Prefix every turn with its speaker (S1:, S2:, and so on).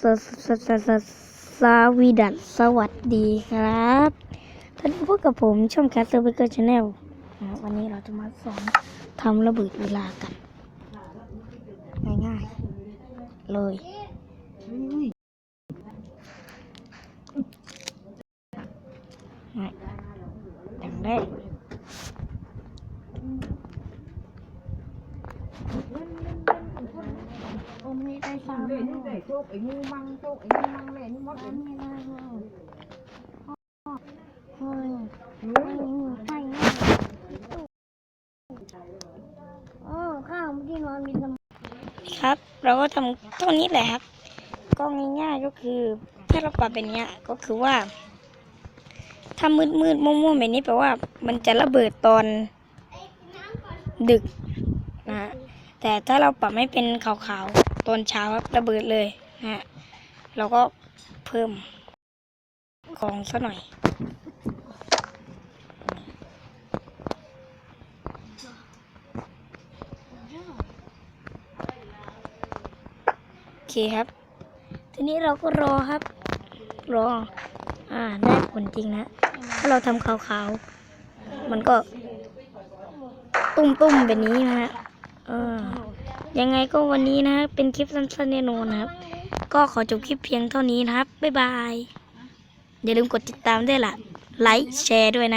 S1: สสสสสสวีดัสสวัสดีครับตอนนี้พบกับผมช่องแคสเซอร์เบเกอร์ชาแนลวันนี้เราจะมาสอนทำระเบิดเวลากัน ง่ายๆ เลย ง่ายอย่างแรก
S2: โอ้ไม่ได้ สาม
S3: เลยนี่ได้โชคไอ้งูมังโชคไอ้งูมังแหล่นี่มดเลย
S2: ไม่ได้เฮ้ย
S3: เฮ้
S2: ไม่
S3: ย
S2: มีไฟง่โอ้ข้าวเมื่กี้นอนมีสม
S1: ครับ เราก็ทำเท่านี้แหละครับ ก็ง่ายๆก็คือถ้าเราปรับเป็นเนี้ยก็คือว่า ถ้ามืดมืดๆม่วงแบบนี้แปลว่า มันจะระเบิดตอนดึกนะฮะแต่ถ้าเราปรับให้เป็นขาวๆ ตอนเช้าครับระเบิดเลยนะฮะเราก็เพิ่มของสักหน่อยโอเคครับ ทีนี้เราก็รอครับ รอ อ่า ได้ผลจริงนะ ถ้าเราทำขาวๆ มันก็ ตุ้มๆแบบนี้นะฮะ เออ ยังไงก็วันนี้นะเป็นคลิปสั้นๆแน่นอนนะครับ ก็ขอจบคลิปเพียงเท่านี้นะครับ บ๊ายบาย อย่าลืมกดติดตามด้วยล่ะ ไลค์ แชร์ด้วยนะ